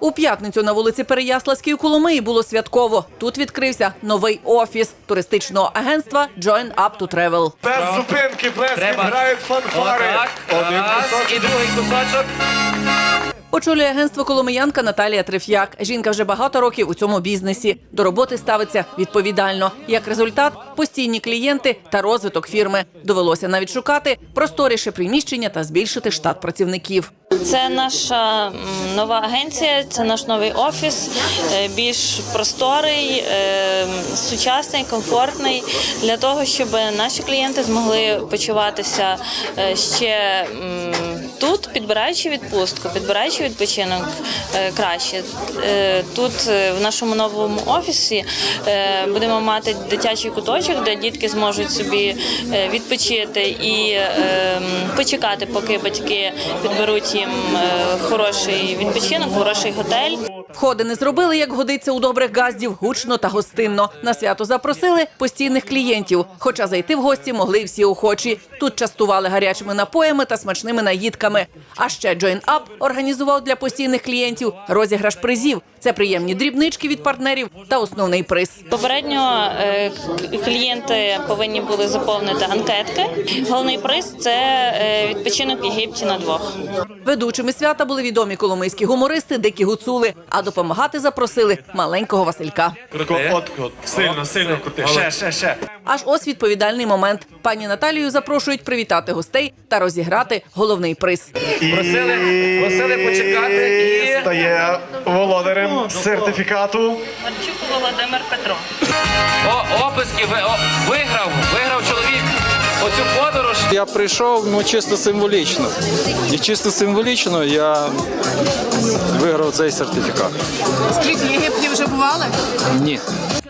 У п'ятницю на вулиці Переяславській у Коломиї було святково. Тут відкрився новий офіс туристичного агентства Join Up to Travel. Без зупинки без грають фанфари. Один кусочок. І другий кусочок. Очолює агентство коломиянка Наталія Треф'як. Жінка вже багато років у цьому бізнесі. До роботи ставиться відповідально. Як результат, постійні клієнти та розвиток фірми. Довелося навіть шукати просторіше приміщення та збільшити штат працівників. Це наша нова агенція, це наш новий офіс, е, більш просторий, е, сучасний, комфортний для того, щоб наші клієнти змогли почуватися е, ще тут, підбираючи відпустку, підбираючи відпочинок е, краще. Е, Тут е, в нашому новому офісі будемо мати дитячий куточок, де дітки зможуть собі відпочити і почекати, поки батьки підберуть їм хороший відпочинок, хороший готель. Входи не зробили, як годиться у добрих газдів, гучно та гостинно. На свято запросили постійних клієнтів. Хоча зайти в гості могли всі охочі. Тут частували гарячими напоями та смачними наїдками. А ще Join Up організував для постійних клієнтів розіграш призів. Це приємні дрібнички від партнерів та основний приз. Попередньо е, клієнти повинні були заповнити анкетки. Головний приз це е, відпочинок в Єгипті на двох. Ведучими свята були відомі коломийські гумористи, дикі гуцули. А допомагати запросили маленького Василька. От, от, сильно, сильно крути. Ще, ще, ще. Аж ось відповідальний момент. Пані Наталію запрошують привітати гостей та розіграти головний приз. Просили, просили почекати І і стає володарем сертифікату. Марчук Володимир Петро. О, описки ви- о, виграв, виграв чоловік оцю подорож. Я прийшов ну чисто символічно. І чисто символічно я виграв цей сертифікат. Скажіть, в Єгипті вже бували? Ні.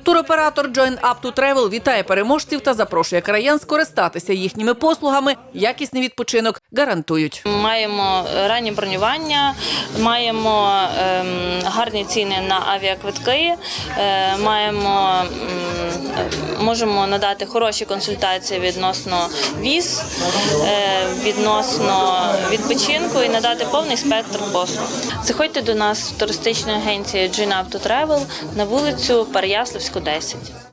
Туроператор Join Up to Travel вітає переможців та запрошує краян скористатися їхніми послугами. Якісний відпочинок гарантують. Маємо ранні бронювання, маємо ем, гарні ціни на авіаквитки, е, маємо м, можемо надати хороші консультації відносно віз, е, відносно відпочинку і надати повний спектр послуг. Заходьте до нас в туристичну агенцію Gin Up to Travel на вулицю Переяславську, 10.